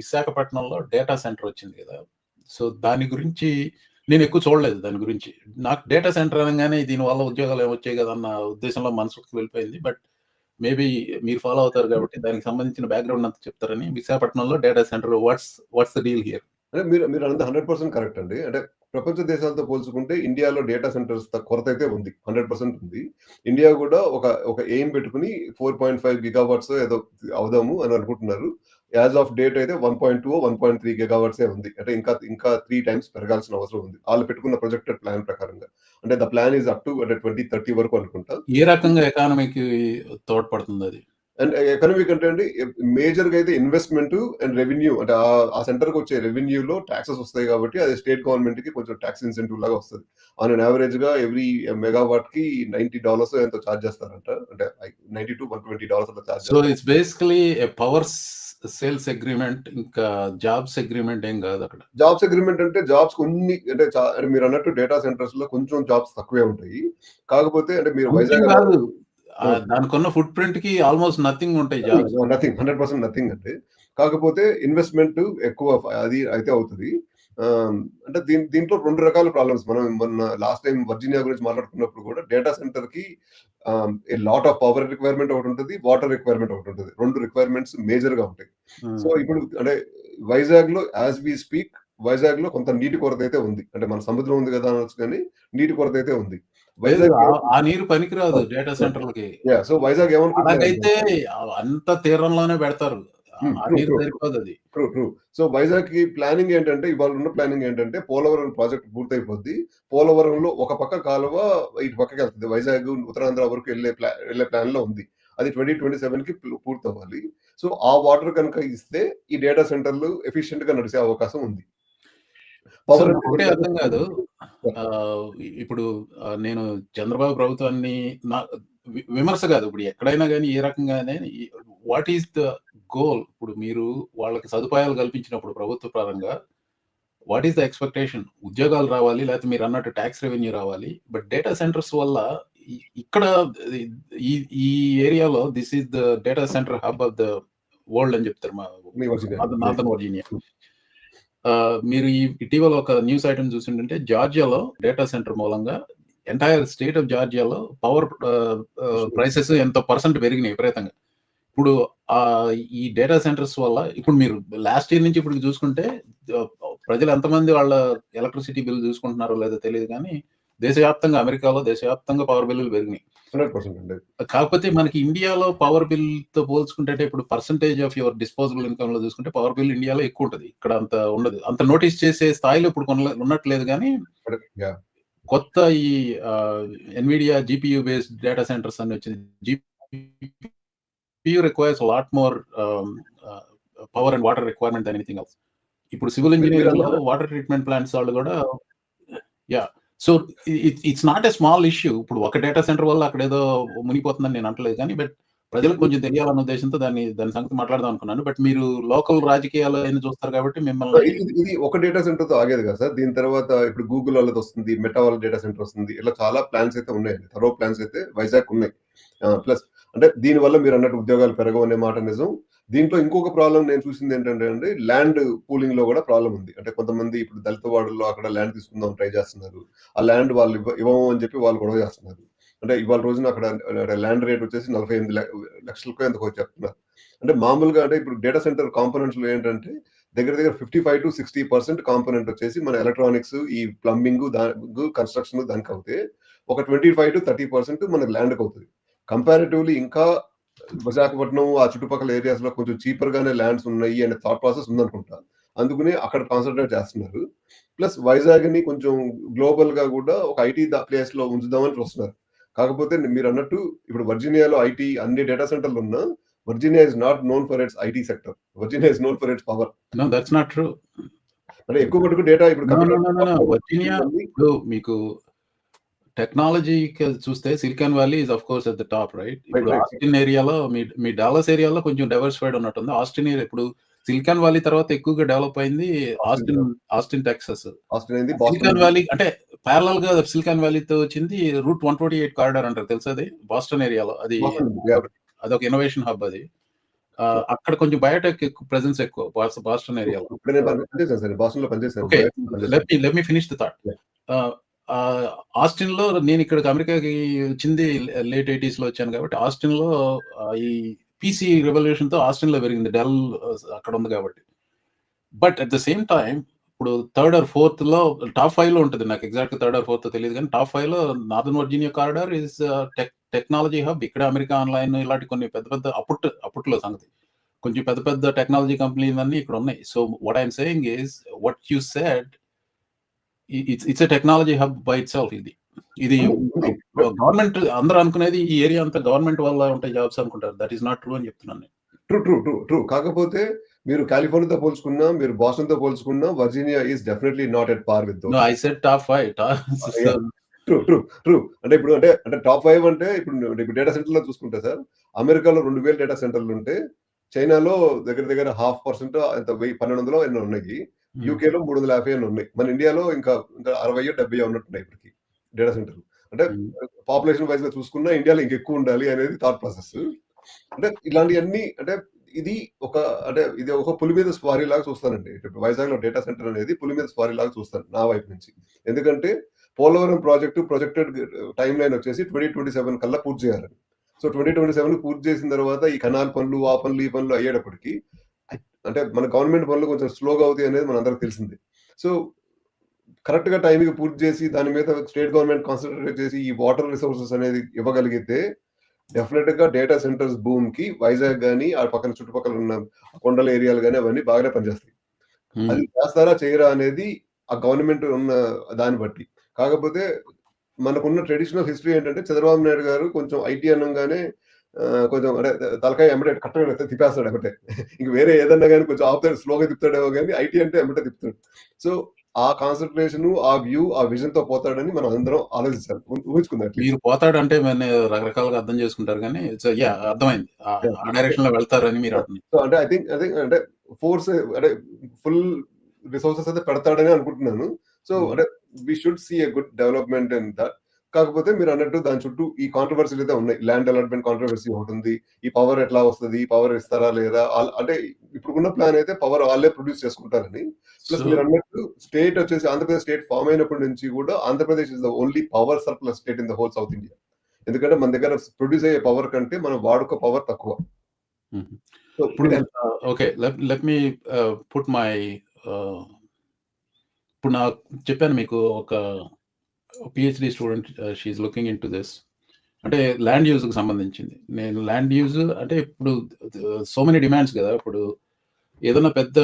విశాఖపట్నంలో data centre వచ్చింది కదా. సో దాని గురించి నేను ఎక్కువ చూడలేదు దాని గురించి. నాకు డేటా సెంటర్ అనగానే దీనివల్ల ఉద్యోగాలు ఏమొచ్చాయి కదా అన్న ఉద్దేశంలో మనసుకు వెళ్ళిపోయింది. బట్ మేబీ మీరు ఫాలో అవుతారు కాబట్టి దానికి సంబంధించిన బ్యాక్గ్రౌండ్ అంతా చెప్తారని విశాఖపట్నంలో data center what's what's the deal here. అంటే మీరు మీరు అన్నది హండ్రెడ్ పర్సెంట్ కరెక్ట్ అండి. అంటే ప్రపంచ దేశాలతో పోల్చుకుంటే ఇండియాలో డేటా సెంటర్స్ కొరత అయితే ఉంది. హండ్రెడ్ పర్సెంట్ ఉంది. ఇండియా కూడా ఒక ఒక ఎయిమ్ పెట్టుకుని ఫోర్ పాయింట్ ఫైవ్ గిగావాట్స్ ఏదో అవుదాము అని అనుకుంటున్నారు. యాజ్ ఆఫ్ డేట్ అయితే one point two one point three gigawatts ఉంది. అంటే ఇంకా ఇంకా త్రీ టైమ్స్ పెరగాల్సిన అవసరం ఉంది. వాళ్ళు పెట్టుకున్న ప్రొజెక్టెడ్ ప్లాన్ ప్రకారంగా. అంటే the plan is up to అంటే ట్వంటీ థర్టీ వరకు అనుకుంటా. ఏ రకంగా ఎకానమీకి తోడ్పడుతుంది అది? అండ్ ఎకనమిక్ అంటే అండి మేజర్గా అయితే ఇన్వెస్ట్మెంట్ అండ్ రెవెన్యూ అంటే ఆ- సెంటర్కి వచ్చే రెవెన్యూలో ట్యాక్సెస్ వస్తాయి కాబట్టి అది స్టేట్ గవర్నమెంట్కి కొంచెం ట్యాక్స్ ఇన్సెంటివ్ లాగా వస్తుంది. ఆన్ అన్ యావరేజ్గా ఎవ్రీ మెగావాట్కి నైన్టీ డాలర్స్ ఎంతో చార్జ్ చేస్తారంట. అంటే ninety to one twenty dollars అట్లా charge so it's basically power sales agreement ఇంకా జాబ్స్ అగ్రిమెంట్ ఏం కాదు అక్కడ. జాబ్స్ అగ్రిమెంట్ అంటే జాబ్స్ కొన్ని అంటే మీరు అన్నట్టు డేటా సెంటర్స్లో కొంచెం జాబ్స్ తక్కువే ఉంటాయి. కాకపోతే అంటే మీరు వైజాగ్ కాదు. దానికి ఉన్న ఫుట్ ప్రింట్కి ఆల్మోస్ట్ నథింగ్ ఉంటాయి jobs nothing hundred percent nothing అంటే. కాకపోతే ఇన్వెస్ట్మెంట్ ఎక్కువ అది అయితే అవుతుంది. అంటే దీని దీంట్లో రెండు రకాల ప్రాబ్లమ్స్ మనం మొన్న లాస్ట్ టైం వర్జీనియా గురించి మాట్లాడుకున్నప్పుడు కూడా డేటా సెంటర్కి లాట్ ఆఫ్ పవర్ రిక్వైర్మెంట్ ఒకటి ఉంటుంది వాటర్ రిక్వైర్మెంట్ ఒకటి ఉంటుంది. రెండు రిక్వైర్మెంట్స్ మేజర్గా ఉంటాయి. సో ఇప్పుడు అంటే వైజాగ్లో యాజ్ వి స్పీక్ వైజాగ్లో కొంత నీటి కొరత అయితే ఉంది. అంటే మన సముద్రం ఉంది కదా అనొచ్చు కానీ నీటి కొరత అయితే ఉంది. వైజాగ్ ఆ నీరు పనికిరాదు డేటా సెంటర్లకి సో వైజాగ్ ఏమనుకుంటున్నారు? అంత తీరంలోనే పెడతారు. సరిపోదు అది. ట్రూ ట్రూ సో వైజాగ్కి ప్లానింగ్ ఏంటంటే ఇవాళ ఉన్న ప్లానింగ్ ఏంటంటే పోలవరం ప్రాజెక్ట్ పూర్తయిపోద్ది. పోలవరంలో ఒక పక్క కాలువ ఇటు పక్కకి వెళ్తుంది. వైజాగ్ ఉత్తరాంధ్ర వరకు వెళ్ళే ప్లా వెళ్ళే ప్లాన్లో ఉంది. అది ట్వంటీ ట్వంటీ సెవెన్కి పూర్తి అవ్వాలి సో ఆ వాటర్ కనుక ఇస్తే ఈ డేటా సెంటర్లు ఎఫిషియెంట్గా నడిచే అవకాశం ఉంది. ఒకటే అర్థం కాదు. ఇప్పుడు నేను చంద్రబాబు ప్రభుత్వాన్ని విమర్శ కాదు. ఇప్పుడు ఎక్కడైనా కానీ ఏ రకంగానే వాట్ ఈస్ ద గోల్ ఇప్పుడు మీరు వాళ్ళకి సదుపాయాలు కల్పించినప్పుడు ప్రభుత్వ పరంగా వాట్ ఈస్ ద ఎక్స్పెక్టేషన్ ఉద్యోగాలు రావాలి లేకపోతే మీరు అన్నట్టు ట్యాక్స్ రెవెన్యూ రావాలి బట్ డేటా సెంటర్స్ వల్ల ఇక్కడ ఈ ఈ ఏరియాలో this is the data center hub of the world అని చెప్తారు మా. Northern Virginia. మీరు ఈ ఇటీవల ఒక న్యూస్ ఐటమ్ చూసిందంటే జార్జియాలో డేటా సెంటర్ మూలంగా ఎంటైర్ స్టేట్ ఆఫ్ జార్జియాలో పవర్ ప్రైసెస్ ఎంతో పర్సెంట్ పెరిగినాయి విపరీతంగా. ఇప్పుడు ఆ ఈ డేటా సెంటర్స్ వల్ల ఇప్పుడు మీరు లాస్ట్ ఇయర్ నుంచి ఇప్పుడు చూసుకుంటే ప్రజలు ఎంతమంది వాళ్ళ ఎలక్ట్రిసిటీ బిల్ చూసుకుంటున్నారో లేదో తెలియదు కానీ దేశవ్యాప్తంగా అమెరికాలో దేశవ్యాప్తంగా పవర్ బిల్లులు పెరిగినాయి. కాకపోతే మనకి ఇండియాలో పవర్ బిల్తో పోల్చుకుంటే ఇప్పుడు పర్సంటేజ్ ఆఫ్ యువర్ డిస్పోజబుల్ ఇన్కమ్లో చూసుకుంటే పవర్ బిల్ ఇండియాలో ఎక్కువ ఉంటుంది. ఇక్కడ అంత ఉండదు. అంత నోటీస్ చేసే స్థాయిలో ఇప్పుడు ఉన్నట్లేదు కానీ. కొత్త ఈ Nvidia GPU based data centers అని వచ్చింది. GPU requires lot more power and water requirement than anything else ఇప్పుడు సివిల్ ఇంజనీరింగ్లో వాటర్ ట్రీట్మెంట్ ప్లాంట్స్ వాళ్ళు కూడా yeah so it's not a small issue ఇప్పుడు ఒక డేటా సెంటర్ వల్ల అక్కడ ఏదో మునిగిపోతుందని నేను అంటలేదు కానీ బట్ ప్రజలకు కొంచెం తెలియాలన్న ఉద్దేశంతో దాన్ని దాని సంగతి మాట్లాడదాం అనుకున్నాను. బట్ మీరు లోకల్ రాజకీయాలు అయినా చూస్తారు కాబట్టి మిమ్మల్ని ఇది ఒక డేటా సెంటర్తో ఆగేది కదా సార్. దీని తర్వాత ఇప్పుడు గూగుల్ వాళ్ళది వస్తుంది మెటా వాళ్ళ డేటా సెంటర్ వస్తుంది. ఇలా చాలా ప్లాన్స్ అయితే ఉన్నాయండి థరో ప్లాన్స్ అయితే వైజాగ్ ఉన్నాయి. ప్లస్ అంటే దీని వల్ల మీరు అన్నట్టు ఉద్యోగాలు పెరగవు అనే మాట నిజం. దీంట్లో ఇంకొక ప్రాబ్లం నేను చూసింది ఏంటంటే అండి ల్యాండ్ పూలింగ్లో కూడా ప్రాబ్లం ఉంది. అంటే కొంతమంది ఇప్పుడు దళిత వార్డుల్లో అక్కడ ల్యాండ్ తీసుకుందాం ట్రై చేస్తున్నారు. ఆ ల్యాండ్ వాళ్ళు ఇవ్వము అని చెప్పి వాళ్ళు గొడవ చేస్తున్నారు. అంటే ఇవాళ రోజున అక్కడ ల్యాండ్ రేట్ వచ్చేసి నలభై ఎనిమిది లక్షలకు ఎంతకో చెప్తున్నారు. అంటే మామూలుగా అంటే ఇప్పుడు డేటా సెంటర్ కాంపోనెంట్స్లో ఏంటంటే దగ్గర దగ్గర fifty five to sixty percent component వచ్చేసి మన ఎలక్ట్రానిక్స్ ఈ ప్లంబింగ్ దానికి కన్స్ట్రక్షన్ దానికి అవుతాయి ఒక twenty five to thirty percent మన ల్యాండ్కి అవుతుంది. కంపారిటివ్లీ ఇంకా విశాఖపట్నం ఆ చుట్టుపక్కల ఏరియాస్లో కొంచెం చీపర్ గానే ల్యాండ్స్ ఉన్నాయి అనే థాట్ ప్రాసెస్ ఉందనుకుంటా. అందుకని అక్కడ కాన్సన్ట్రేట్ చేస్తున్నారు. ప్లస్ వైజాగ్ని కొంచెం గ్లోబల్గా కూడా ఒక ఐటీ ప్లేస్లో ఉంచుదామని చూస్తున్నారు. కాకపోతే మీరు అన్నట్టు ఇప్పుడు వర్జీనియాలో ఐటీ అన్ని డేటా సెంటర్లు ఉన్నా Virginia is not known for its IT sector Virginia is known for its power no that's not true అంటే ఎక్కువ మటుకు డేటా ఇప్పుడు మీకు టెక్నాలజీ చూస్తే Silicon Valley is of course at the top right? ఇప్పుడు. ఆస్టిన్ ఏరియాలో మీ మీ డాలస్ ఏరియాలో కొంచెం డైవర్సిఫైడ్ ఉన్నట్టుంది. ఆస్టిన్ ఏరియా ఇప్పుడు సిలికాన్ వ్యాలీ తర్వాత ఎక్కువగా డెవలప్ అయింది Austin Austin Texas. Silicon Valley అంటే ప్యారల్గా సిలికాన్ వ్యాలీతో వచ్చింది route one twenty eight corridor అంటారు తెలుసా అది? బాస్టన్ ఏరియాలో. అది. అదొక ఇన్నోవేషన్ హబ్ అది. అక్కడ కొంచెం బయోటెక్ ఎక్కువ ప్రెజెన్స్ ఎక్కువ బాస్ బాస్టన్ ఏరియాలో. Let me finish the thought. Yeah! లో ఆస్టిన్‌లో నేను ఇక్కడికి అమెరికాకి వచ్చింది లేట్ 80స్‌లో వచ్చాను కాబట్టి ఆస్టిన్‌లో లో ఈ పీసీ రెవల్యూషన్‌తో ఆస్టిన్‌లో పెరిగింది. డెల్ అక్కడ ఉంది కాబట్టి. But at the same time ఇప్పుడు థర్డ్ ఆర్ ఫోర్త్లో టాప్ ఫైల్లో ఉంటుంది నాకు ఎగ్జాక్ట్‌గా థర్డ్ ఆర్ ఫోర్త్ తెలియదు కానీ top 5లో northern Virginia corridor is tech technology hub. ఇక్కడ అమెరికా ఆన్‌లైన్ ఇలాంటి కొన్ని పెద్ద పెద్ద అప్పుట్ అప్పట్లో సంగతి. కొంచెం పెద్ద పెద్ద టెక్నాలజీ కంపెనీలన్నీ ఇక్కడ ఉన్నాయి. So what I'm saying is what you said it's it's a technology hub by itself ఇది. ఇది ఉంది. గవర్నమెంట్ అందరూ అనుకునేది ఈ ఏరియా అంతా గవర్నమెంట్ వల్ల ఉంటాయి జాబ్స్ అనుకుంటారు. దట్ ఈస్ నాట్ ట్రూ అని చెప్తున్నాను నేను. True, true, true, true. కాకపోతే మీరు కాలిఫోర్నియాతో పోల్చుకున్నా, మీరు బాస్టన్‌తో పోల్చుకున్నా Virginia is definitely not at par with. I said top 5 టా యాహ్! True, true, true. అంటే ఇప్పుడు అంటే అంటే టాప్ 5 అంటే ఇప్పుడు ఇప్పుడు డేటా సెంటర్‌లో చూసుకుంటే సార్ అమెరికాలో 2000 డేటా సెంటర్‌లుంటే చైనాలో దగ్గర దగ్గర హాఫ్ పర్సెంట్ 1000 1200 ఎన్నో ఉన్నాయి. యూకేలో 350 ఎన్నో ఉన్నాయి. మన ఇండియాలో ఇంకా ఇంకా 60 70 ఉన్నట్టున్నాయి ఇప్పటికి డేటా సెంటర్‌లు. అంటే. పాపులేషన్ వైస్‌గా చూసుకున్నా ఇండియాలో ఇంకెక్కువ ఉండాలి అనేది థాట్ ప్రాసెస్. అంటే ఇలాంటియన్నీ అంటే ఇది ఒక అంటే ఇది ఒక పులి మీద స్వారీ లాగా చూస్తానండి. ఇప్పుడు వైజాగ్‌లో డేటా సెంటర్ అనేది పులి మీద స్వారీ లాగా చూస్తాను నా వైపు నుంచి. ఎందుకంటే Polavaram project projected timeline వచ్చేసి 2027 కల్లా పూర్తి చేయాలని. సో 2027 పూర్తి చేసిన తర్వాత ఈ కెనాల్ పనులు, ఆ పనులు, ఈ పనులు అయ్యేటప్పటికి అంటే మన గవర్నమెంట్ పనులు కొంచెం స్లోగా అవుతాయి అనేది మనందరికి తెలిసిందే. సో కరెక్ట్‌గా టైంకి పూర్తి చేసి దాని మీద స్టేట్ గవర్నమెంట్ కాన్సంట్రేట్ చేసి ఈ వాటర్ రిసోర్సెస్ అనేది ఇవ్వగలిగితే డెఫినిట్‌గా డేటా సెంటర్స్ బూమ్‌కి వైజాగ్ గాని, ఆ పక్కన చుట్టుపక్కల ఉన్న కొండల ఏరియాలు గాని అవన్నీ బాగానే పనిచేస్తాయి. అది హ్మ్. చేస్తారా? చేయరా? అనేది ఆ గవర్నమెంట్ ఉన్న దాన్ని బట్టి. కాకపోతే మనకున్న ట్రెడిషనల్ హిస్టరీ ఏంటంటే చంద్రబాబు నాయుడు గారు కొంచెం ఐటీ అనంగానే కొంచెం అంటే తలకాయ ఎమ్మటే కట్టగా తిప్పేస్తాడు ఎమ్మటే. ఇంక వేరే ఏదన్నా గాని కొంచెం ఆపుతాడు స్లోగా తిప్పుతాడేమో గాని ఐటీ అంటే ఎమ్మటే తిప్పుతాడు. సో ఆ కాన్సంట్రేషన్, ఆ వ్యూ, ఆ విజన్‌తో పోతాడని మనం అందరం ఆలోచించాలి. ఊహించుకుందాం. మీరు పోతాడంటే మన రకరకాలుగా అర్థం చేసుకుంటారు యాహ్! అర్థమైంది. ఆ యాహ్! ఆ డైరెక్షన్‌లో వెళ్తారని మీరు అంటే ఐ థింక్ ఐ థింక్ అంటే ఫోర్స్ అంటే ఫుల్ రిసోర్సెస్ అయితే పెడతాడని అనుకుంటున్నాను. సో. అంటే we should see a good development in that. కాకపోతే మీరన్నట్టు దాని చుట్టూ ఈ కాంట్రోవర్సీలు అయితే ఉన్నాయి. ల్యాండ్ అలాట్‌మెంట్ కాంట్రోవర్సీ ఒకటుంది. ఈ పవర్ ఎట్లా వస్తది? ఈ పవర్ ఇస్తారా? లేదా? అంటే ఇప్పుడున్న ప్లాన్ అయితే పవర్ వాళ్ళే ప్రొడ్యూస్ చేసుకుంటారని. ప్లస్ సో మీరన్నట్టు స్టేట్ వచ్చేసి ఆంధ్రప్రదేశ్ స్టేట్ ఫార్మ్ అయినప్పటి నుంచి కూడా Andhra Pradesh is the only power surplus state in the whole South India. ఎందుకంటే మన దగ్గర ప్రొడ్యూస్ అయ్యే పవర్ కంటే మన వాడుక పవర్ తక్కువ. Okay. Let me put my ఇప్పుడు నాకు చెప్పాను మీకు ఒక PhD student she's looking in looking this అంటే ల్యాండ్ యూజ్‌కి సంబంధించింది. నేను ల్యాండ్ యూజ్ అంటే ఇప్పుడు సో మెనీ డిమాండ్స్ కదా ఇప్పుడు ఏదన్నా పెద్ద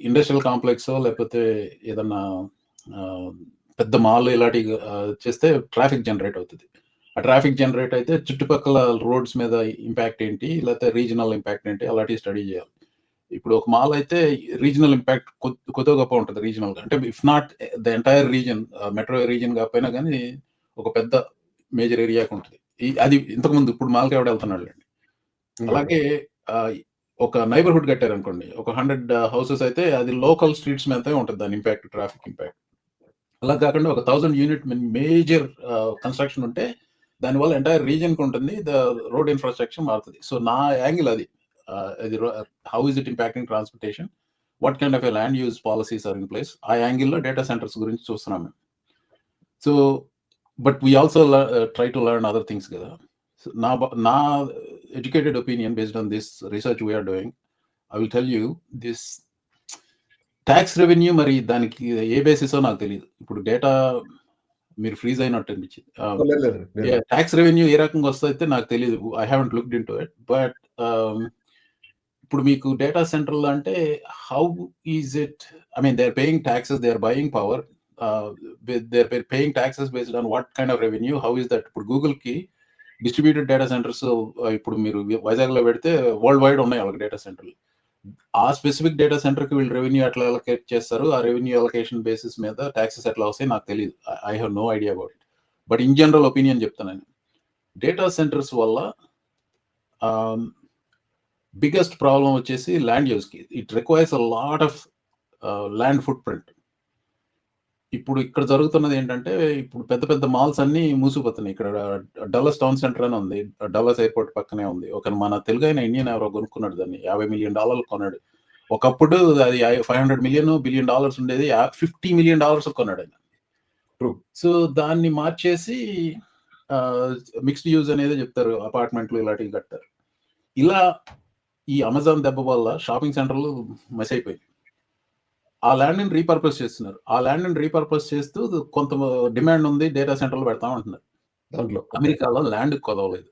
ఇండస్ట్రియల్ కాంప్లెక్స్ లేకపోతే ఏదన్నా uh, పెద్ద మాల్ ఇలాంటివి uh, చేస్తే ట్రాఫిక్ జనరేట్ అవుతుంది ఆ ట్రాఫిక్ జనరేట్ అయితే చుట్టుపక్కల రోడ్స్ మీద ఇంపాక్ట్ ఏంటి? లేకపోతే రీజనల్ ఇంపాక్ట్ ఏంటి? అలాంటివి స్టడీ చేయాలి. ఇప్పుడు ఒక మాల్ అయితే రీజనల్ ఇంపాక్ట్ కొద్దో గొప్పో ఉంటది రీజనల్‌గా. అంటే if not the entire region ah, metro region కాకపోయినా గానీ ఒక పెద్ద మేజర్ ఏరియాకి ఉంటది. అది ఇంతకుముందు ఇప్పుడు మాల్‌కి ఎవడు వెళ్తున్నాడులెండి. హ్మ్. అలాగే ఆహ్, ఒక నైబర్‌హుడ్ కట్టారనుకోండి. ఒక 100 హౌసెస్ అయితే అది లోకల్ స్ట్రీట్స్ మీదనే ఉంటది దాని ఇంపాక్ట్ ట్రాఫిక్ ఇంపాక్ట్. అలా కాకుండా ఒక 1000 యూనిట్ మేజర్ కన్‌స్ట్రక్షన్ ఉంటే దానివల్ల ఎంటైర్ రీజియన్‌కి ఉంటుంది. ద రోడ్ ఇన్‌ఫ్రాస్ట్రక్చర్ మారుతది. సో నా యాంగిల్ అది. ఆహ్, అది రో how is it impacting transportation? What kind of a land use policies are in place? ఆ యాంగిల్‌లో డేటా సెంటర్స్ గురించి చూస్తున్నాం మేము. సో బట్ వి ఆల్సో ల try to learn other things గదా! సో నా బ నా educated opinion based on this research we are doing. I will tell you this tax revenue మరి దానికి ఏ బేసిసో నాకు తెలీదు. ఇప్పుడు డేటా మీరు ఫ్రీజ్ అయినట్టు అనిపించింది. ఆహ్, లేదు లేదండి. లేదు. యాహ్! టాక్స్ రెవెన్యూ ఏ రకంగా వస్తదైతే నాకు తెలీదు. I haven't looked into it. But ah, ఇప్పుడు మీకు డేటా సెంటర్లు అంటే how is it I mean they are paying taxes, they are buying power. They are paying taxes based on what kind of revenue? How is that? ఇప్పుడు గూగుల్‌కి distributed data centres ఇప్పుడు మీరు వైజాగ్‌లో పెడితే వరల్డ్ వైడ్ ఉన్నాయి వాళ్ళకి data సెంటర్‌లు. ఆ స్పెసిఫిక్ డేటా సెంటర్‌కి వీళ్ళు రెవెన్యూ ఎట్లా అలొకేట్ చేస్తారు? ఆ రెవెన్యూ అలొకేషన్ బేసిస్ మీద టాక్సెస్ ఎట్లా వస్తాయి నాకు తెలియదు I have have no idea about it. But in general opinion చెప్తాను నేను. డేటా సెంటర్స్ వల్ల బిగ్గెస్ట్ ప్రాబ్లమ్ వచ్చేసి land యూజ్‌కి. It requires a lot of land footprint. ఇప్పుడు ఇక్కడ జరుగుతున్నది ఏంటంటే ఇప్పుడు పెద్ద పెద్ద మాల్స్ అన్నీ మూసిపోతున్నాయి. ఇక్కడ డల్లస్ టౌన్ సెంటర్ అని ఉంది. డల్లస్ ఎయిర్‌పోర్ట్ పక్కనే ఉంది. ఒక మన తెలుగైన ఇండియన్ ఎవరో కొనుక్కున్నాడు దాన్ని. $50,000,000 కొన్నాడు. ఒకప్పుడు అది ఐ $500,000,000 బిలియన్ డాలర్స్ ఉండేది. యా $50,000,000 కొన్నాడాయన. ట్రూ. సో, దాన్ని మార్చేసి మిక్స్డ్ యూజ్ అనేదే చెప్తారు. అపార్ట్మెంట్లు ఇలాంటివి కట్టారు. ఇలా ఈ అమెజాన్ దెబ్బ వల్ల షాపింగ్ సెంటర్‌లు మసైపోయాయి. ఆ ల్యాండ్‌ని రీపర్పస్ చేస్తున్నారు. ఆ ల్యాండ్‌ని రీపర్పస్ చేస్తూ కొంత డిమాండ్ ఉంది. డేటా సెంటర్‌లు పెడతాం అంటున్నారు. దాంట్లో. అమెరికాలో ల్యాండ్‌కి కొదవలేదు.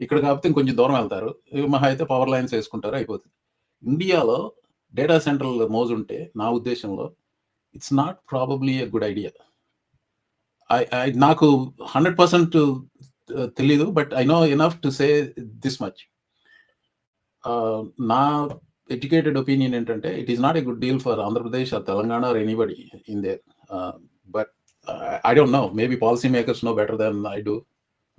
ఇక్కడ కాకపోతే ఇంకొంచెం దూరం వెళ్తారు. మహా అయితే పవర్ లైన్స్ ఏసుకుంటారు అయిపోతుంది. ఇండియాలో డేటా సెంటర్‌ల మోజుంటే నా ఉద్దేశంలో it's not probably a good idea. నాకు 100% ఆహ్, తెలీదు. But I know enough to say this much. నా ఎడ్యుకేటెడ్ ఒపీనియన్ ఏంటంటే it is not a good deal for Andhra Pradesh or Telangana or anybody in there. But I don't know. Maybe policy makers know better then I do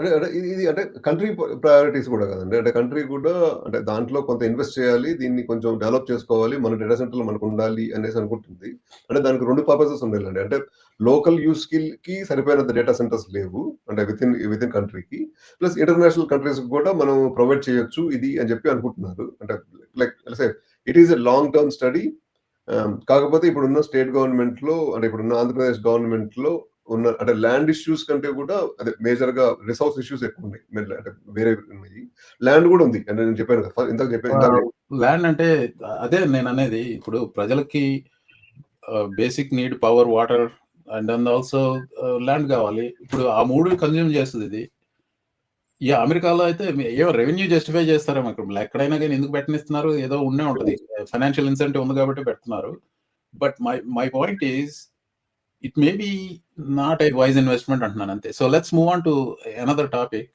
అంటే అంటే ఇది ఇది అంటే country priorities కూడా కదండి అంటే country కూడా అంటే దాంట్లో కొంత ఇన్వెస్ట్ చేయాలి. దీన్ని కొంచెం డెవలప్ చేసుకోవాలి. మన డేటా సెంటర్‌లు మనకుండాలి అనేసి అనుకుంటుంది. అంటే దానికి రెండు పర్పసెస్ ఉండాలండి. అంటే లోకల్ యూజ్‌కిల్‌కి సరిపోయినంత డేటా సెంటర్స్ లేవు. అంటే వితిన్ వితిన్ కంట్రీకి. ప్లస్ ఇంటర్నేషనల్ కంట్రీస్‌కి కూడా మనం ప్రొవైడ్ చేయొచ్చు ఇది అని చెప్పి అనుకుంటున్నారు. అంటే like say it is a long term study. కాకపోతే ఇప్పుడున్న స్టేట్ గవర్నమెంట్‌లో అంటే ఇప్పుడున్న ఆంధ్రప్రదేశ్ గవర్నమెంట్‌లో ఉన్న అంటే ల్యాండ్ ఇష్యూస్ కంటే కూడా అదే మేజర్‌గా రిసోర్స్ ఇష్యూస్ ఎక్కువున్నాయి. మెల్ల అంటే వేరే ఉన్నాయి. ల్యాండ్ కూడా ఉంది. అంటే నేను చెప్పాను కదా! ఇందాక చెప్పాను ల్యాండ్ అంటే అదే నేననేది. ఇప్పుడు ప్రజలకి basic need power, water and then also land కావాలి. ఇప్పుడు ఆ 3 కన్జ్యూమ్ చేస్తది ఇది. యాహ్! అమెరికాలో అయితే ఏమో రెవెన్యూ జస్టిఫై చేస్తారేమో ఇక్కడ ఎక్కడైనా గాని ఎందుకు పెట్టనిస్తున్నారు? ఏదో ఉండే ఉంటది. ఫైనాన్షియల్ ఇన్సెంటివ్ ఉంది కాబట్టి పెడుతున్నారు. But my my point is it may be not a wise investment అంటున్నాను అంతే. So let's move on to another topic.